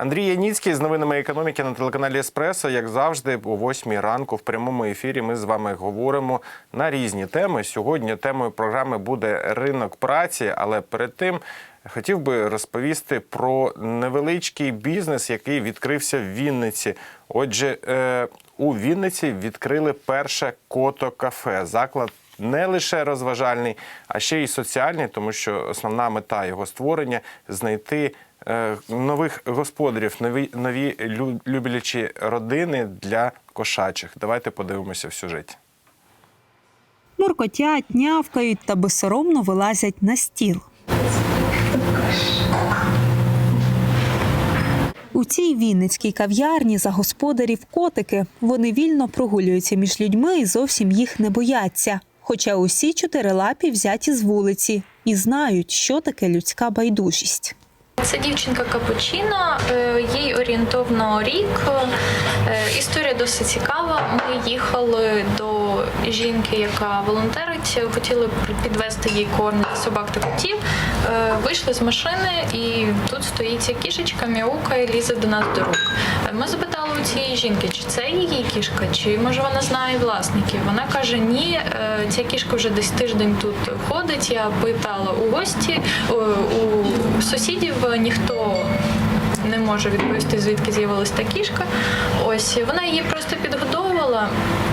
Андрій Яніцький з новинами економіки на телеканалі Еспресо. Як завжди, о 8 ранку в прямому ефірі ми з вами говоримо на різні теми. Сьогодні темою програми буде ринок праці, але перед тим хотів би розповісти про невеличкий бізнес, який відкрився в Вінниці. Отже, е, у Вінниці відкрили перше кото-кафе. Заклад не лише розважальний, а ще й соціальний, тому що основна мета його створення знайти нових господарів, нові нові люблячі родини для кошачих. Давайте подивимося в сюжеті. Муркотять, нявкають та безсоромно вилазять на стіл. У цій вінницькій кав'ярні за господарів котики. Вони вільно прогулюються між людьми і зовсім їх не бояться. Хоча усі чотирилапі взяті з вулиці і знають, що таке людська байдужість. Це дівчинка Капучино, е, їй орієнтовно рік. Е, Історія досить цікава. Ми їхали до жінки, яка волонтерить, хотіли підвести їй корм собак та котів. Е, Вийшли з машини, і тут стоїть ця кішечка, мяукає, лізе до нас до рук. Е, Ми запитали у цієї жінки, чи це її кішка, чи може вона знає власників. Вона каже: ні, е, ця кішка вже десь тиждень тут ходить. Я питала у гості у сусідів ніхто. Не може відповісти, звідки з'явилась та кішка. Ось вона її просто підгодовувала.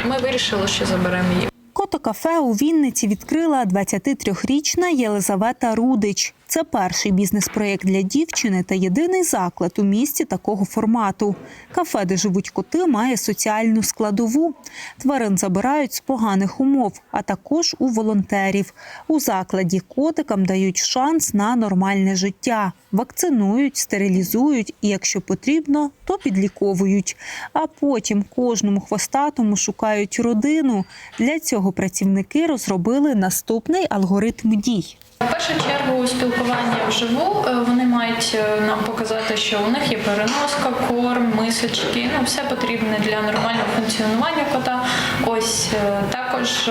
Ми вирішили, що заберемо її. Кото-кафе у Вінниці відкрила 23-річна Єлизавета Рудич. Це перший бізнес-проєкт для дівчини та єдиний заклад у місті такого формату. Кафе, де живуть коти, має соціальну складову. Тварин забирають з поганих умов, а також у волонтерів. У закладі котикам дають шанс на нормальне життя. Вакцинують, стерилізують і, якщо потрібно, то підліковують. А потім кожному хвостатому шукають родину. Для цього працівники розробили наступний алгоритм дій. В першу чергу спілкування вживу е, вони мають е, нам показати, що у них є переноска, корм, мисочки. Ну все потрібне для нормального функціонування кота. Ось е, також.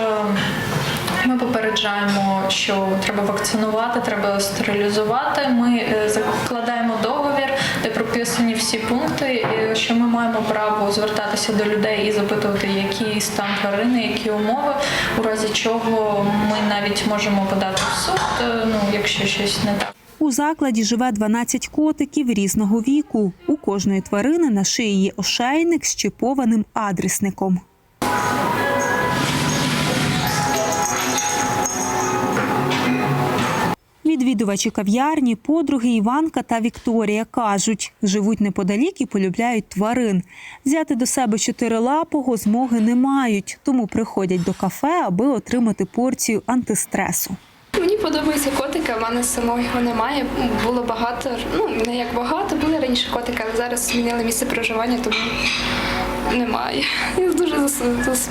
Ми попереджаємо, що треба вакцинувати, треба стерилізувати. Ми е, закладаємо договір, де прописані всі пункти, е, що ми маємо право звертатися до людей і запитувати, який стан тварини, які умови, у разі чого ми навіть можемо подати в суд, е, ну якщо щось не так. У закладі живе 12 котиків різного віку. У кожної тварини на шиї є ошейник з чіпованим адресником. Відвідувачі кав'ярні, подруги Іванка та Вікторія кажуть, живуть неподалік і полюбляють тварин. Взяти до себе чотирилапого змоги не мають, тому приходять до кафе, аби отримати порцію антистресу. Мені подобаються котики, в мене самого немає. Було багато, ну не як багато, були раніше котики, але зараз змінили місце проживання, тому немає. Я дуже зас, зас,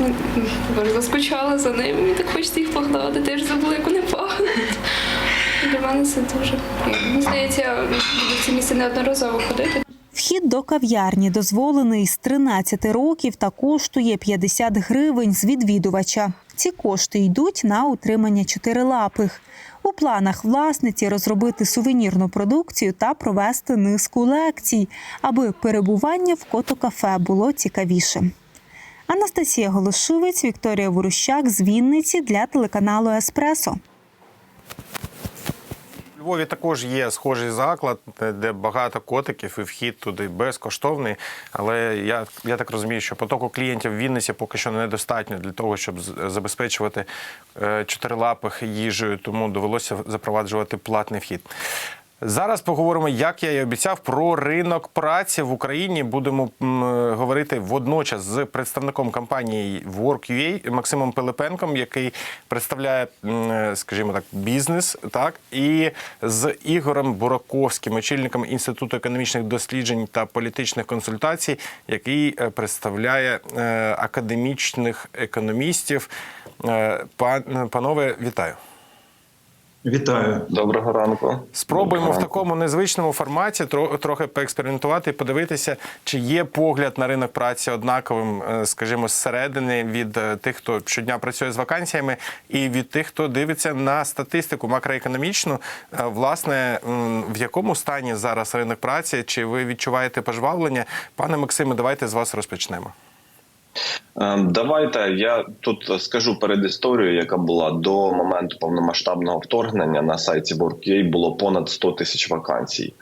заскучала за ними. Мені так хочеться їх погладити, я ж забула, як вони пахнуть. Для мене це дуже приємно. Здається, буду в це місце неодноразово ходити. Вхід до кав'ярні дозволений з 13 років та коштує 50 гривень з відвідувача. Ці кошти йдуть на утримання чотирилапих. У планах власниці розробити сувенірну продукцію та провести низку лекцій, аби перебування в кото-кафе було цікавішим. Анастасія Голошовець, Вікторія Ворущак з Вінниці для телеканалу Еспресо. Львові також є схожий заклад, де- де багато котиків, і вхід туди безкоштовний. Але я, я так розумію, що потоку клієнтів в Вінниці поки що недостатньо для того, щоб забезпечувати е, чотирилапих їжею, тому довелося запроваджувати платний вхід. Зараз поговоримо, як я і обіцяв, про ринок праці в Україні. Будемо говорити водночас з представником компанії Work.ua Максимом Пилипенком, який представляє, скажімо так, бізнес, так і з Ігорем Бураковським, очільником інституту економічних досліджень та політичних консультацій, який е, представляє е, академічних економістів. Е, пан- Панове, вітаю. Вітаю. Доброго ранку. Спробуємо в Доброго ранку. такому незвичному форматі тро- трохи поекспериментувати і подивитися, чи є погляд на ринок праці однаковим, е, скажімо, зсередини від е, тих, хто щодня працює з вакансіями, і від тих, хто дивиться на статистику макроекономічну. Е, Власне, в якому стані зараз ринок праці? Чи ви відчуваєте пожвавлення? Пане Максиме, давайте з вас розпочнемо. Ем, Давайте я тут скажу перед історією, яка була до моменту повномасштабного вторгнення на сайті WorkUA було понад 100 тисяч вакансій.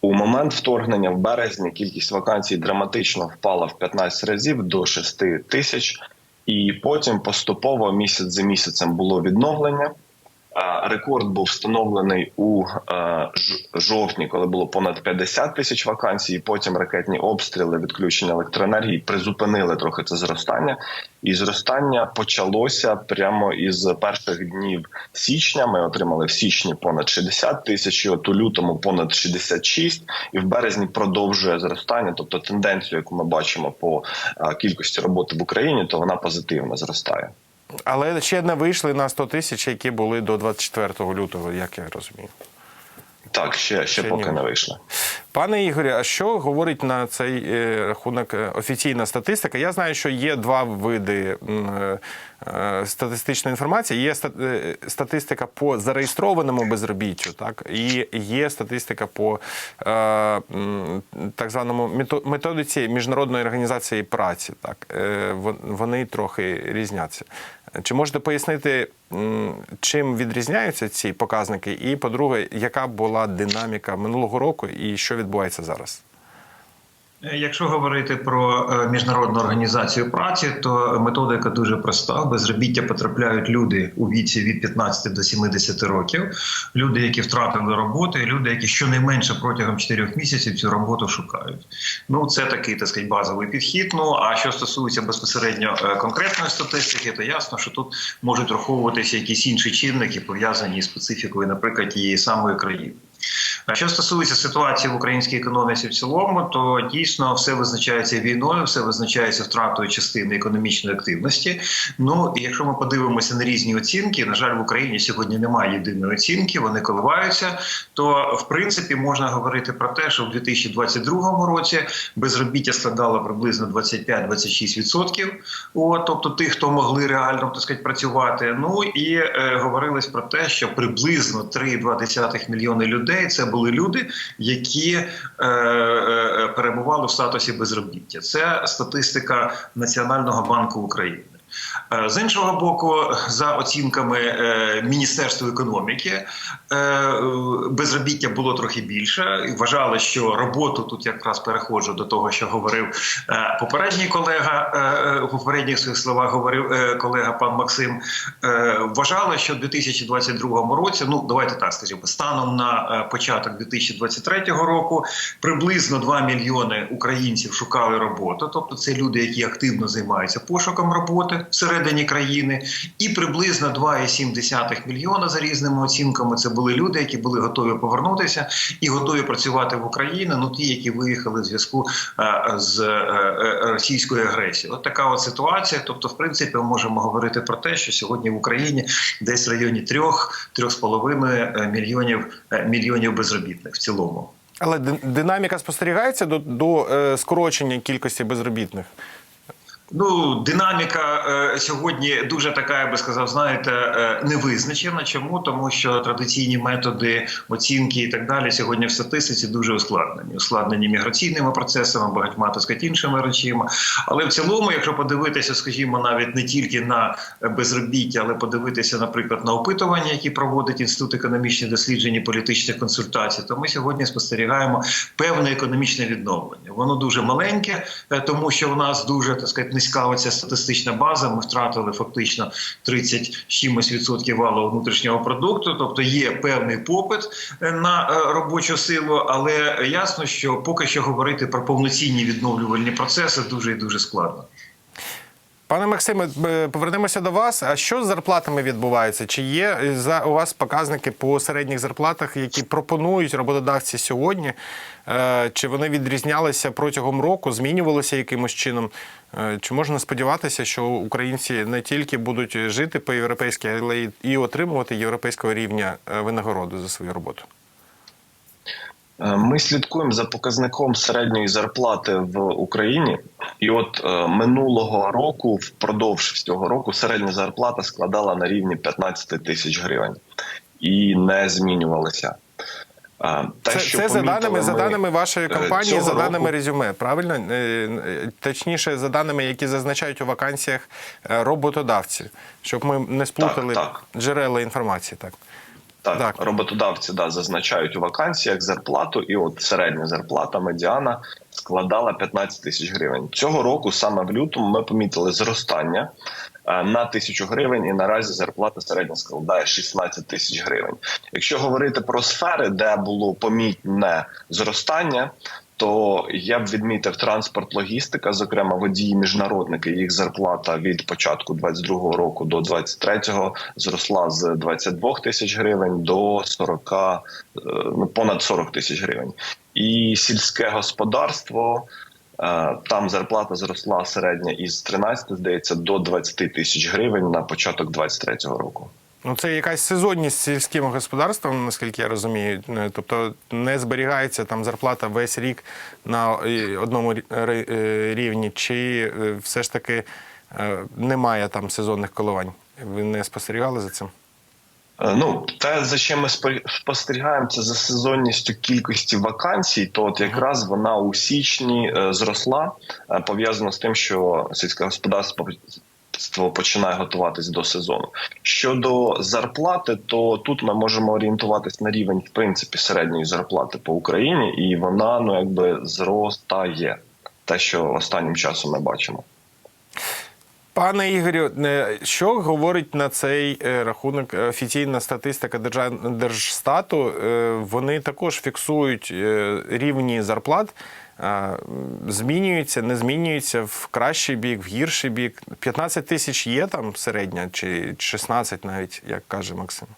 У момент вторгнення в березні кількість вакансій драматично впала в 15 разів до 6 тисяч, і потім поступово місяць за місяцем було відновлення. Рекорд був встановлений у е, жовтні, коли було понад 50 тисяч вакансій. Потім ракетні обстріли, відключення електроенергії призупинили трохи це зростання. І зростання почалося прямо із перших днів січня. Ми отримали в січні понад 60 тисяч, і от у лютому понад 66, і в березні продовжує зростання. Тобто тенденцію, яку ми бачимо по е, кількості роботи в Україні, то вона позитивно зростає. Але ще не вийшли на 100 тисяч, які були до 24 лютого, як я розумію. Так, ще, ще, Ще поки ні. не вийшли. Пане Ігорі, а що говорить на цей е, рахунок е, офіційна статистика? Я знаю, що є два види е, статистичної інформації. Є е, статистика по зареєстрованому безробіттю, так і є статистика по е, так званому мето- методиці міжнародної організації праці. Так вон- вони трохи різняться. Чи можете пояснити, чим відрізняються ці показники? І, по-друге, яка була динаміка минулого року і що відбувається зараз? Е, Якщо говорити про е, міжнародну організацію праці, то методика дуже проста. Безробіття потрапляють люди у віці від 15 до 70 років, люди, які втратили роботу, і люди, які щонайменше протягом 4 місяців цю роботу шукають. Ну це такий так сказати, базовий підхід. Ну а що стосується безпосередньо е, конкретної статистики, то ясно, що тут можуть враховуватися якісь інші чинники, пов'язані з специфікою, наприклад, тієї самої країни. Що стосується ситуації в українській економіці в цілому, то дійсно все визначається війною, все визначається втратою частини економічної активності. Ну і якщо ми подивимося на різні оцінки, на жаль, в Україні сьогодні немає єдиної оцінки, вони коливаються. То в принципі можна говорити про те, що в 2022 році безробіття складало приблизно 25-26%. От, тобто тих, хто могли реально так сказати, працювати. Ну і е, говорилось про те, що приблизно 3,2 мільйони людей це були люди, які е, е, перебували в статусі безробіття. Це статистика Національного банку України. Е, З іншого боку, за оцінками е, Міністерства економіки, е, безробіття було трохи більше. Вважали, що роботу тут якраз переходжу до того, що говорив попередній колега. У попередніх своїх словах говорив колега пан Максим. Вважали, що в 2022 році, ну давайте так скажімо, станом на початок 2023 року, приблизно 2 мільйони українців шукали роботу. Тобто, це люди, які активно займаються пошуком роботи всередині країни, і приблизно 2,7 мільйона за різними оцінками. Це були люди, які були готові повернутися і готові працювати в Україні. Ну ті, які виїхали в зв'язку е, з е, е, російською агресією. От така от ситуація. Тобто, в принципі, ми можемо говорити про те, що сьогодні в Україні десь в районі трьох трьох з половиною е, мільйонів мільйонів безробітних в цілому. Але динаміка спостерігається до, до скорочення кількості безробітних. Ну, динаміка е, сьогодні дуже така, я би сказав, знаєте, е, невизначена. Чому? Тому що традиційні методи оцінки і так далі сьогодні в статистиці дуже ускладнені. Ускладнені міграційними процесами, багатьма так сказати, іншими речами. Але в цілому, якщо подивитися, скажімо, навіть не тільки на безробіття, але подивитися, наприклад, на опитування, які проводить інститут економічних досліджень і політичних консультацій, то ми сьогодні спостерігаємо певне економічне відновлення. Воно дуже маленьке, е, тому що в нас дуже так сказати, низька оця статистична база. Ми втратили фактично 30 з чимось відсотків валового внутрішнього продукту. Тобто є певний попит е, на е, робочу силу, але ясно, що поки що говорити про повноцінні відновлювальні процеси дуже і дуже складно. Пане Максиме, е, повернемося до вас. А що з зарплатами відбувається? Чи є е, за у вас показники по середніх зарплатах, які пропонують роботодавці сьогодні? Е, Чи вони відрізнялися протягом року, змінювалися якимось чином? Чи можна сподіватися, що українці не тільки будуть жити по-європейськи, але й- отримувати європейського рівня винагороду за свою роботу? Е, Ми слідкуємо за показником середньої зарплати в Україні, і от е, минулого року, впродовж цього року, середня зарплата складала на рівні 15 тисяч гривень і не змінювалася. Е, Те, Це, що це за даними, за даними вашої компанії, за даними року- резюме, правильно? Точніше, за даними, які зазначають у вакансіях е, роботодавці, щоб ми не сплутали так. джерела інформації. Так. Так, Так. роботодавці да, зазначають у вакансіях зарплату, і от середня зарплата медіана складала 15 тисяч гривень. Цього року, саме в лютому, ми помітили зростання е, на тисячу гривень, і наразі зарплата середня складає 16 тисяч гривень. Якщо говорити про сфери, де було помітне зростання. То я б відмітив транспорт, логістика, зокрема водії, міжнародники. Їх зарплата від початку 22-го року до 23-го зросла з 22 тисяч гривень до 40, е, ну, понад 40 тисяч гривень. І сільське господарство. е, Там зарплата зросла середня із 13, здається, до 20 тисяч гривень на початок 23-го року. Ну, це якась сезонність сільським господарством, наскільки я розумію. Е, Тобто не зберігається там зарплата весь рік на е, одному е, рівні, чи все ж таки немає там сезонних коливань? Ви не спостерігали за цим? Ну, те, за чим ми спостерігаємо, це за сезонністю кількості вакансій, то от якраз вона у січні зросла, пов'язано з тим, що сільське господарство починає готуватись до сезону. Щодо зарплати, то тут ми можемо орієнтуватись на рівень в принципі середньої зарплати по Україні, і вона ну якби зростає. Те, що останнім часом ми бачимо. Пане Ігорю, е, що говорить на цей е, рахунок офіційна статистика Держстату? Е, Вони також фіксують е, рівні зарплат. Змінюються, не змінюється в кращий бік, в гірший бік. 15 тисяч є там середня, чи 16 навіть, як каже Максим.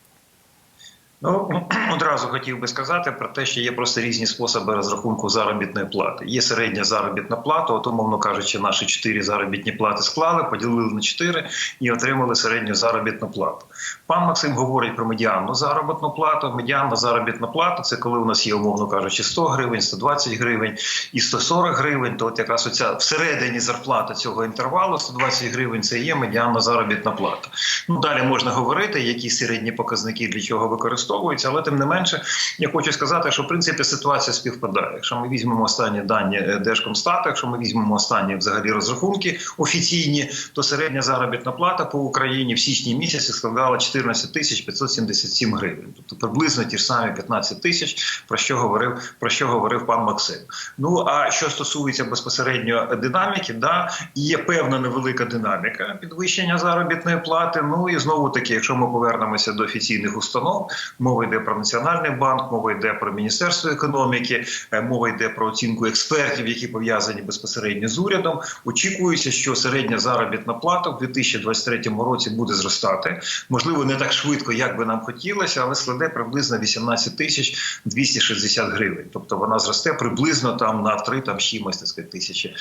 Ну одразу хотів би сказати про те, що є просто різні способи розрахунку заробітної плати. Є середня заробітна плата, от, умовно кажучи, наші чотири заробітні плати склали, поділили на чотири і отримали середню заробітну плату. Пан Максим говорить про медіанну заробітну плату. Медіанна заробітна плата це коли у нас є, умовно кажучи, 100 гривень, 120 гривень і 140 гривень. То от якраз оця всередині зарплата цього інтервалу 120 гривень це є медіанна заробітна плата. Ну далі можна говорити, які середні показники для чого використовуються, але тим не менше, я хочу сказати, що в принципі ситуація співпадає. Якщо ми візьмемо останні дані е, Держкомстату, якщо ми візьмемо останні взагалі розрахунки офіційні, то середня заробітна плата по Україні в січні місяці складала 14 тисяч 577 гривень, тобто приблизно ті ж самі 15 тисяч, про що говорив про що говорив пан Максим. Ну а що стосується безпосередньо динаміки, да є певна невелика динаміка підвищення заробітної плати. Ну і знову таки, якщо ми повернемося до офіційних установ, мова йде про національний банк, мова йде про міністерство економіки, е, мова йде про оцінку експертів, які пов'язані безпосередньо з урядом. Очікується, що середня заробітна плата в 2023 році буде зростати. Можливо, не так швидко, як би нам хотілося, але складе приблизно 18 тисяч 260 гривень. Тобто вона зросте приблизно там на 3 там чимось так сказати, тисячі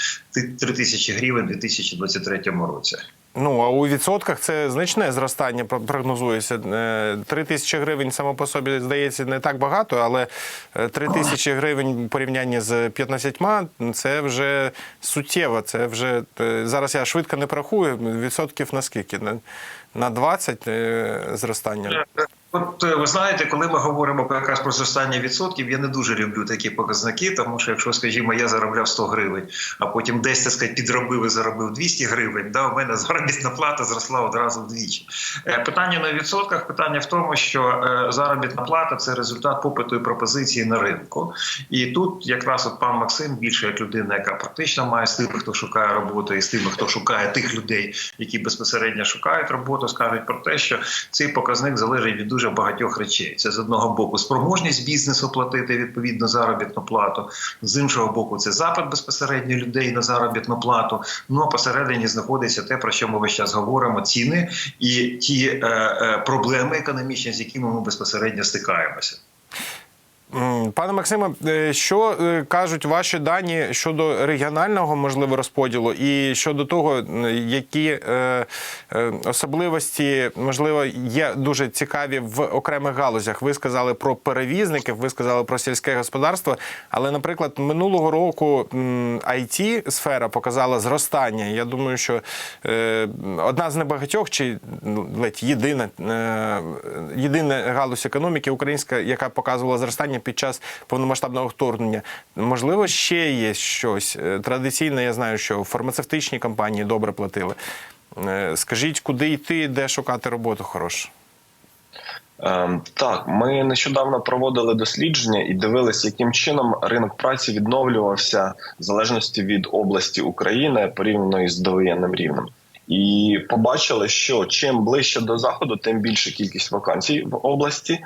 3 тисячі гривень у 2023 році. Ну, а у відсотках це значне зростання про- прогнозується. Е, Три тисячі гривень само по собі здається не так багато, але е, три тисячі гривень у порівнянні з 15 це вже суттєво. Це вже е, зараз я швидко не порахую. Відсотків на скільки? На, на 20 е, зростання. От е, ви знаєте, коли ми говоримо про якраз про зростання відсотків, я не дуже люблю такі показники, тому що якщо, скажімо, я заробляв 100 гривень, а потім десь так сказати, підробив і заробив 200 гривень, да, у мене заробітна плата зросла одразу вдвічі. Е, Питання на відсотках, питання в тому, що е, заробітна плата це результат попиту і пропозиції на ринку. І тут якраз от пан Максим більше як людина, яка практично має з тими, хто шукає роботу, і з тими, хто шукає тих людей, які безпосередньо шукають роботу, скажуть про те, що цей показник залежить від дуже дуже багатьох речей. Це з одного боку спроможність бізнесу платити відповідно заробітну плату, з іншого боку, це запит безпосередньо людей на заробітну плату. Ну а посередині знаходиться те, про що ми весь час говоримо: ціни і ті е, е, проблеми економічні, з якими ми безпосередньо стикаємося. Пане Максиме, е, що е, кажуть ваші дані щодо регіонального можливо розподілу, і щодо того, які е, особливості можливо є дуже цікаві в окремих галузях? Ви сказали про перевізників, ви сказали про сільське господарство. Але, наприклад, минулого року it сфера показала зростання. Я думаю, що одна з небагатьох, чи ну, ледь єдина, єдина галузь економіки українська, яка показувала зростання під час повномасштабного вторгнення. Можливо, ще є щось. Е, Традиційно я знаю, що фармацевтичні компанії добре платили. Е, Скажіть, куди йти, де шукати роботу хорошу? Ем, Так, ми нещодавно проводили дослідження і дивилися, яким чином ринок праці відновлювався в залежності від області України порівняно із довоєнним рівнем. І побачили, що чим ближче до заходу, тим більша кількість вакансій в області.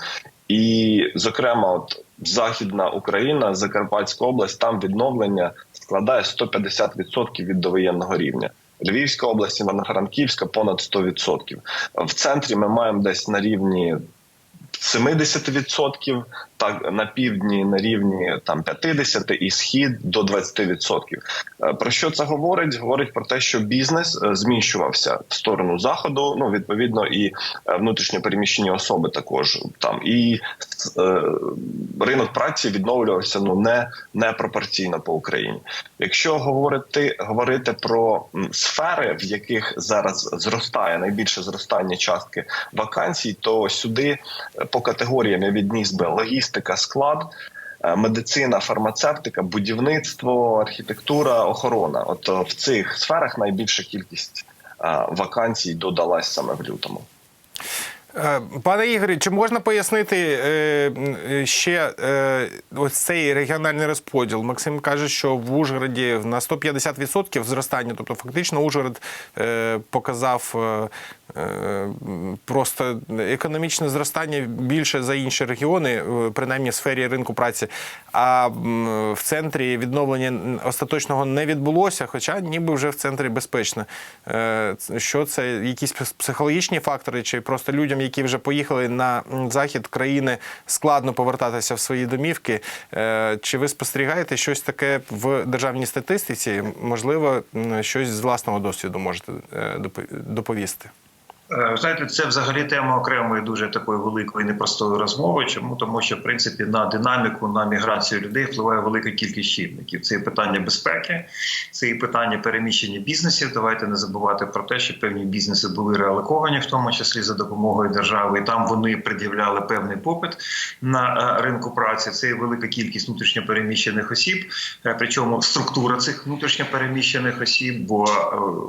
І, зокрема, от Західна Україна, Закарпатська область, там відновлення складає 150% від довоєнного рівня. Львівська область, Івано-Франківська понад 100%. В центрі ми маємо десь на рівні 70%, так на півдні на рівні там 50% і схід до 20%. Е, Про що це говорить? Говорить про те, що бізнес е, зміщувався в сторону заходу. Ну відповідно, і е, внутрішньо переміщені особи також там і е, ринок праці відновлювався ну не, не пропорційно по Україні. Якщо говорити говорити про сфери, в яких зараз зростає найбільше зростання частки вакансій, то сюди по категоріям я відніс би логістика, склад. е, Медицина, фармацевтика, будівництво, архітектура, охорона. От е, в цих сферах найбільша кількість е, вакансій додалась саме в лютому. Е, Пане Ігорі, чи можна пояснити е, ще е, ось цей регіональний розподіл? Максим каже, що в Ужгороді на 150% зростання, тобто фактично Ужгород показав просто економічне зростання більше за інші регіони, принаймні в сфері ринку праці. А в центрі відновлення остаточного не відбулося, хоча ніби вже в центрі безпечно. Що це якісь психологічні фактори, чи просто людям, які вже поїхали на захід країни, складно повертатися в свої домівки? Е, Чи ви спостерігаєте щось таке в державній статистиці? Можливо, щось з власного досвіду можете е, доповісти? Е, Знаєте, це взагалі тема окремої дуже такої великої непростої розмови. Чому тому, що в принципі на динаміку, на міграцію людей впливає велика кількість чинників. Це і питання безпеки, це і питання переміщення бізнесів. Давайте не забувати про те, що певні бізнеси були реалоковані, в тому числі за допомогою держави. і Там вони пред'являли певний попит на е, ринку праці. Це і велика кількість внутрішньопереміщених осіб. Е, Причому структура цих внутрішньопереміщених осіб, бо,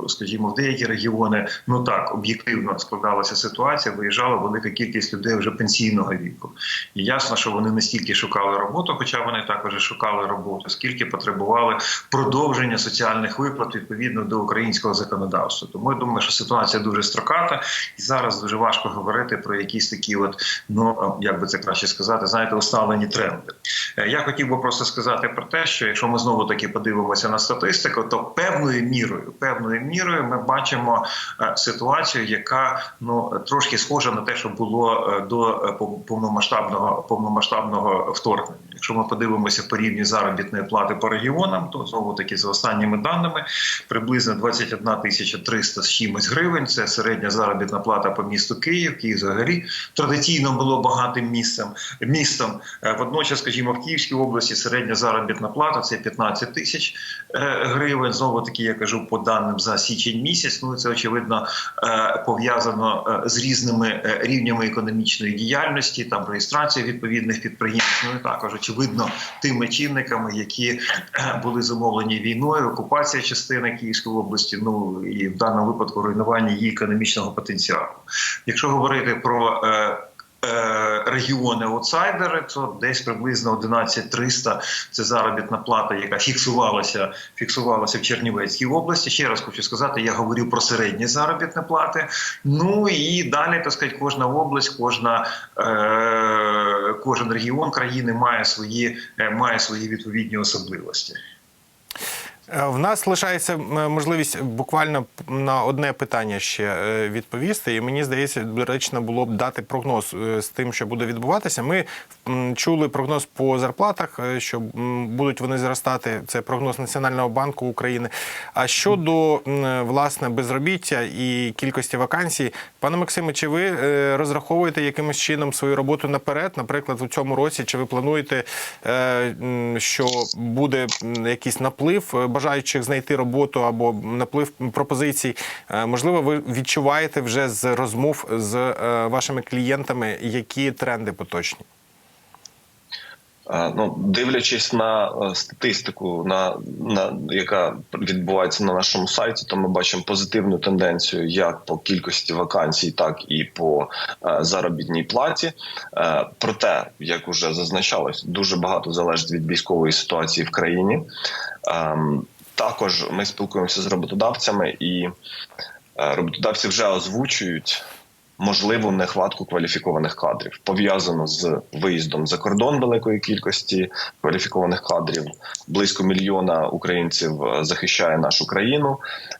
скажімо, в деякі регіони ну так об'єктивно складалася ситуація. Виїжджала велика кількість людей вже пенсійного віку. І ясно, що вони не стільки шукали роботу, хоча вони також шукали роботу, скільки потребували продовження соціальних виплат відповідно до українського законодавства. Тому я думаю, що ситуація дуже строката, і зараз дуже важко говорити про якісь такі, от ну як би це краще сказати, знаєте, усталені тренди. Е, Я хотів би просто сказати про те, що якщо ми знову таки подивимося на статистику, то певною мірою, певною мірою ми бачимо е, ситуацію, яка ну трошки схожа на те, що було е, до е, пов- повномасштабного повномасштабного вторгнення. Якщо ми подивимося по рівні заробітної плати по регіонам, то знову таки за останніми даними приблизно 21 тисяча 300 з чимось гривень. Це середня заробітна плата по місту Київ. Київ взагалі традиційно було багатим місцем містом. Е, Водночас, скажімо, в Київській області середня заробітна плата це 15 тисяч е, гривень. Знову таки, я кажу по даним за січень місяць. Ну це очевидно е, пов'язано з різними рівнями економічної діяльності, там реєстрація відповідних підприємств. І також очевидно тими чинниками, які е, були замовлені війною, окупація частини Київської області. Ну і в даному випадку руйнування її економічного потенціалу. Якщо говорити про е, регіони аутсайдери, то десь приблизно 11 300 – це заробітна плата, яка фіксувалася, фіксувалася в Чернівецькій області. Ще раз хочу сказати, я говорю про середні заробітні плати. Ну і далі, так сказати, кожна область, кожна, е, кожен регіон країни має свої, е, має свої відповідні особливості. Е, В нас лишається можливість буквально на одне питання ще е, відповісти. І мені здається, доречно було б дати прогноз е, з тим, що буде відбуватися. Ми чули прогноз по зарплатах, е, що будуть вони зростати. Це прогноз Національного банку України. А щодо власне безробіття і кількості вакансій, пане Максиме, чи ви е, розраховуєте якимось чином свою роботу наперед? Наприклад, у цьому році, чи ви плануєте, е, що буде якийсь наплив е, бажаючих знайти роботу або наплив пропозицій? Е, Можливо, ви відчуваєте вже з розмов з е, вашими клієнтами, які тренди поточні? Ну, дивлячись на е, статистику, на, на яка відбувається на нашому сайті, то ми бачимо позитивну тенденцію як по кількості вакансій, так і по е, заробітній платі. Е, проте, як вже зазначалось, дуже багато залежить від військової ситуації в країні. Ем, також ми спілкуємося з роботодавцями, і роботодавці вже озвучують можливу нехватку кваліфікованих кадрів, пов'язано з виїздом за кордон великої кількості кваліфікованих кадрів. Близько мільйона українців е, захищає нашу країну.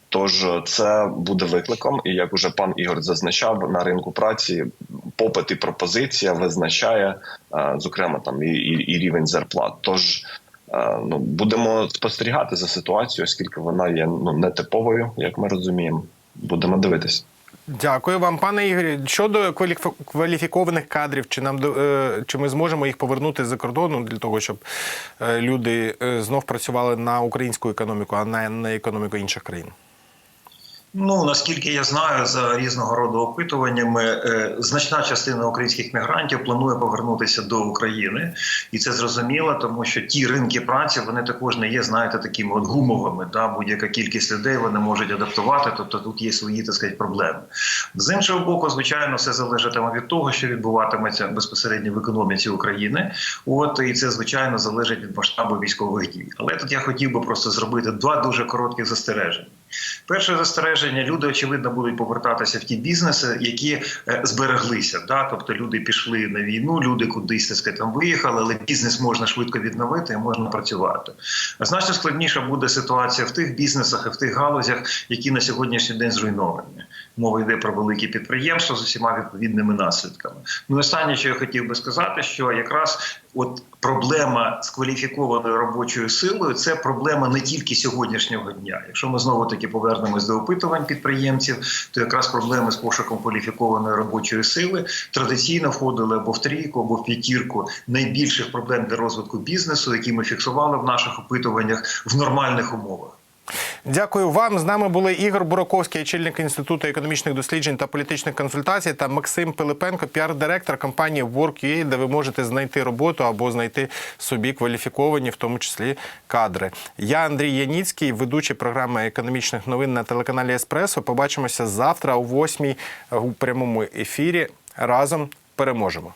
Тож е, це буде викликом, і як уже пан Ігор зазначав, на ринку праці попит і пропозиція визначає, е, зокрема, там і, і, і рівень зарплат. Тож ну будемо спостерігати за ситуацією, оскільки вона є ну нетиповою, як ми розуміємо. Будемо дивитися. Дякую вам, пане Ігорі. Щодо кваліф- кваліфікованих кадрів, чи нам е, чи ми зможемо їх повернути з-за кордону для того, щоб е, люди е, знов працювали на українську економіку, а не на економіку інших країн? Ну наскільки я знаю, за різного роду опитуваннями е, значна частина українських мігрантів планує повернутися до України, і це зрозуміло, тому що ті ринки праці вони також не є, знаєте, такими от гумовими. Да, будь-яка кількість людей вони можуть адаптувати. Тобто тут є свої так сказати, проблеми. З іншого боку, звичайно, все залежатиме від того, що відбуватиметься безпосередньо в економіці України. От і це звичайно залежить від масштабу військових дій. Але тут я хотів би просто зробити два дуже короткі застереження. Перше застереження: люди очевидно будуть повертатися в ті бізнеси, які е, збереглися. Да? Тобто люди пішли на війну, люди кудись так сказати, там виїхали, але бізнес можна швидко відновити можна працювати. Значно складніша буде ситуація в тих бізнесах і в тих галузях, які на сьогоднішній день зруйновані. Мова йде про великі підприємства з усіма відповідними наслідками. Ну і останнє, що я хотів би сказати, що якраз от проблема з кваліфікованою робочою силою це проблема не тільки сьогоднішнього дня. Якщо ми знову таки повернемось до опитувань підприємців, то якраз проблеми з пошуком кваліфікованої робочої сили традиційно входили або в трійку, або в п'ятірку найбільших проблем для розвитку бізнесу, які ми фіксували в наших опитуваннях в нормальних умовах. Дякую вам. З нами були Ігор Бураковський, очільник інституту економічних досліджень та політичних консультацій, та Максим Пилипенко, піар-директор компанії Work.ua, де ви можете знайти роботу або знайти собі кваліфіковані, в тому числі кадри. Я Андрій Яніцький, ведучий програми економічних новин на телеканалі Еспресо. Побачимося завтра о 8 у прямому ефірі. Разом переможемо.